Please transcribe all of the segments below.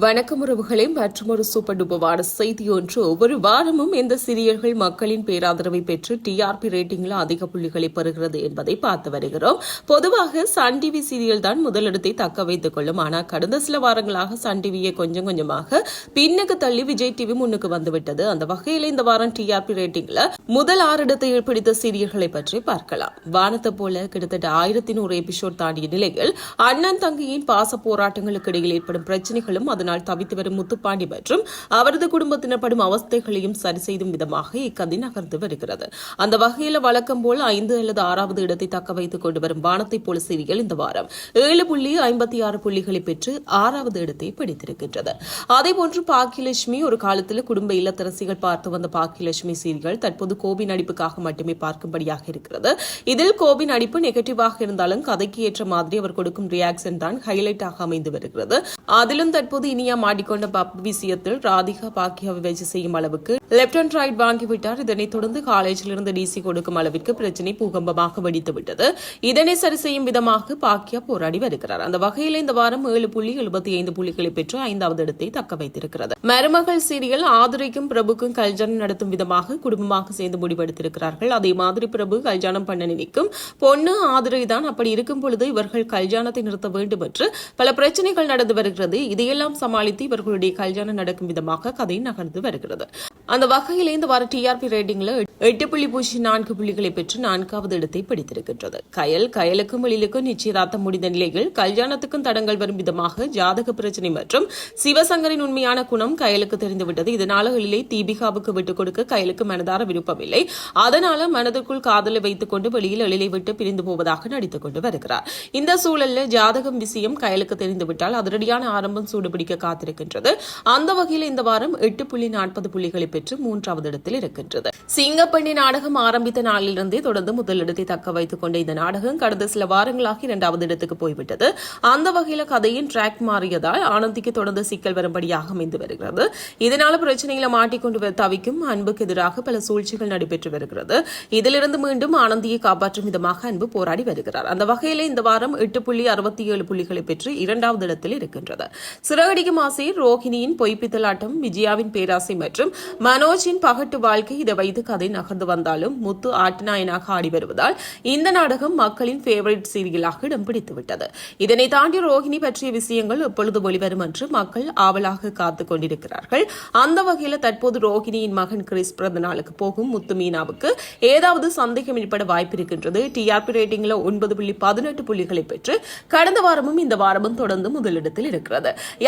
வணக்கம் உறவுகளே மற்றொரு சூப்பர் டூப்பவான செய்தி ஒன்று. ஒவ்வொரு வாரமும் இந்த சீரியல்கள் மக்களின் பேராதரவை பெற்று டிஆர்பி ரேட்டிംഗിல் அதிக புள்ளிகளை பெறுகிறது என்பதை பார்த்து வருகிறோம். பொதுவாக சன் டிவி சீரியல் தான் முதலிடத்தை தக்க வைத்துக் கொள்ளும். ஆனால் கடந்த சில வாரங்களாக சன் டிவியை கொஞ்சம் கொஞ்சமாக பின்னுக்கு தள்ளி விஜய் டிவி முன்னுக்கு வந்துவிட்டது. அந்த வகையில் இந்த வாரம் டிஆர்பி ரேட்டிங்ல முதல் ஆறு இடத்தை பிடித்த சீரியல்களை பற்றி பார்க்கலாம். வானத்தை போல கிட்டத்தட்ட ஆயிரத்தி நூறு எபிசோட் தாண்டிய நிலையில் அண்ணன் தங்கியின் பாச போராட்டங்களுக்கு இடையில் ஏற்படும் பிரச்சனைகளும் அதனால் தவித்து வரும் முத்துப்பாண்டி மற்றும் அவரது குடும்பத்தினர் படும் அவஸ்தைகளையும் சரி செய்யும் விதமாக இக்கதை நகர்ந்து வருகிறது. அந்த வகையில் வழக்கம் போல் ஐந்து அல்லது ஆறாவது இடத்தை தக்க வைத்துக் கொண்டு வரும் வானத்தை போல சீரியல் இந்த வாரம் ஏழு புள்ளி ஐம்பத்தி ஆறு புள்ளிகளை பெற்று ஆறாவது இடத்தை பிடித்திருக்கின்றது. அதேபோன்று பாக்கியலட்சுமி ஒரு காலத்தில் குடும்ப இல்லத்தரசிகள் பார்த்து வந்த பாக்கியலட்சுமி சீரியல் தற்போது கோபி நடிப்புக்காக மட்டுமே பார்க்கும்படியாக இருக்கிறது. இதில் கோபி நடிப்பு நெகட்டிவாக இருந்தாலும் கதைக்கு ஏற்ற மாதிரி அவர் கொடுக்கும் ரியாக்ஷன் தான் ஹைலைட்டாக அமைந்து வருகிறது. அதிலும் தற்போது இனியா மாடிக்கொண்ட பப் விஷயத்தில் ராதிகா பாக்கியாவை வச்சு செய்யும் அளவுக்கு லெப்ட் அண்ட் ரைட் வாங்கிவிட்டார். இதனைத் தொடர்ந்து காலேஜில் இருந்து டிசி கொடுக்கும் அளவிற்கு பிரச்சனை பூகம்பமாக வெடித்துவிட்டது. இதனை சரி செய்யும் விதமாக பாக்கியா போராடி வருகிறார். அந்த வகையில் இந்த வாரம் ஏழு புள்ளி எழுபத்தி ஐந்து புள்ளிகளை பெற்று ஐந்தாவது இடத்தை தக்க வைத்திருக்கிறது. மருமகள் சீரியல் ஆதுரைக்கும் பிரபுக்கும் கல்யாணம் நடத்தும் விதமாக குடும்பமாக சேர்ந்து முடிவெடுத்திருக்கிறார்கள். அதே மாதிரி பிரபு கல்யாணம் பண்ண நினைக்கும் பொண்ணு ஆதுரை தான் அப்படி இருக்கும் பொழுது இவர்கள் கல்யாணத்தை நிறுத்த வேண்டும் என்று பல பிரச்சனைகள் நடந்து வருகிறது. வருகிறது. இதையெல்லாம் சமாளித்து இவர்களுடைய கல்யாணம் நடக்கும் விதமாக கதை நகர்ந்து வருகிறது. அந்த வகையில் இந்த வார டிஆர்பி ரேட்டிங்ல எட்டு புள்ளி பூஜ்ஜியம் நான்கு புள்ளிகளை பெற்று நான்காவது இடத்தை பிடித்திருக்கின்றது. கயல் கயலுக்கும் எழிலுக்கும் நிச்சயதார்த்தம் முடிந்த நிலையில் கல்யாணத்துக்கும் தடங்கள் வரும் விதமாக ஜாதக பிரச்சனை மற்றும் சிவசங்கரின் உண்மையான குணம் கயலுக்கு தெரிந்துவிட்டது. இதனால எழிலை தீபிகாவுக்கு விட்டுக் கொடுக்க கயலுக்கு மனதார விருப்பமில்லை. அதனால மனதிற்குள் காதலை வைத்துக் கொண்டு வெளியில் எழிலை விட்டு பிரிந்து போவதாக நடித்துக் கொண்டு வருகிறார். இந்த சூழலில் ஜாதகம் விஷயம் கயலுக்கு தெரிந்துவிட்டால் அதிரடியான ஆரம்பம் சூடுபிடிக்க காத்திருக்கின்றது. அந்த வகையில் இந்த வாரம் எட்டு புள்ளி நாற்பது புள்ளிகளை பெற்று மூன்றாவது இடத்தில் இருக்கின்றது. சிங்கப்பண்ணி நாடகம் ஆரம்பித்த நாளிலிருந்தே தொடர்ந்து முதலிடத்தை தக்க வைத்துக் கொண்ட இந்த நாடகம் கடந்த சில வாரங்களாக இரண்டாவது இடத்துக்கு போய்விட்டது. அந்த வகையில் கதையின் டிராக் மாறியதால் ஆனந்திக்கு தொடர்ந்து சிக்கல் வரும்படியாக அமைந்து வருகிறது. இதனால பிரச்சனைகளை மாட்டிக்கொண்டு தவிக்கும் அன்புக்கு எதிராக பல சூழ்ச்சிகள் நடைபெற்று வருகிறது. இதிலிருந்து மீண்டும் ஆனந்தியை காப்பாற்றும் விதமாக அன்பு போராடி வருகிறார். அந்த வகையில் இந்த வாரம் எட்டு புள்ளி அறுபத்தி ஏழு புள்ளிகளை பெற்று இரண்டாவது இடத்தில் இருக்கின்றது சிறகடிக்கும் ஆசையில் ரோஹிணியின் பொய்ப்பித்தலாட்டம் விஜயாவின் பேராசை மற்றும் மனோஜின் பகட்டு வாழ்க்கை இதை வைத்து கதை நகர்ந்து வந்தாலும் முத்து ஆட்டநாயனாக ஆடி வருவதால் இந்த நாடகம் மக்களின் ஃபேவரட் சீரியலாக இடம் பிடித்துவிட்டது. இதனை தாண்டி ரோஹிணி பற்றிய விஷயங்கள் எப்பொழுது வெளிவரும் என்று மக்கள் ஆவலாக காத்துக் கொண்டிருக்கிறார்கள். அந்த வகையில் தற்போது ரோஹிணியின் மகன் கிறிஸ் பிறந்த நாளுக்கு போகும் முத்து மீனாவுக்கு ஏதாவது சந்தேகம் ஏற்பட வாய்ப்பு இருக்கின்றது. டிஆர்பி ரேட்டிங்ல ஒன்பது புள்ளி பதினெட்டு புள்ளிகளை பெற்று கடந்த வாரமும் இந்த வாரமும் தொடர்ந்து முதலிடத்தில் இருக்கிறது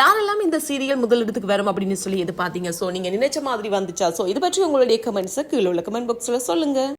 யாரெல்லாம் இந்த சீரியல் முதலிடத்துக்கு வரும் அப்படின்னு சொல்லி எது பாத்தீங்க நீங்க நினைச்ச மாதிரி வந்துச்சா? ஸோ இது பற்றி உங்களுடைய கமெண்ட்ஸை கீழே உள்ள கமெண்ட் பாக்ஸில் சொல்லுங்க.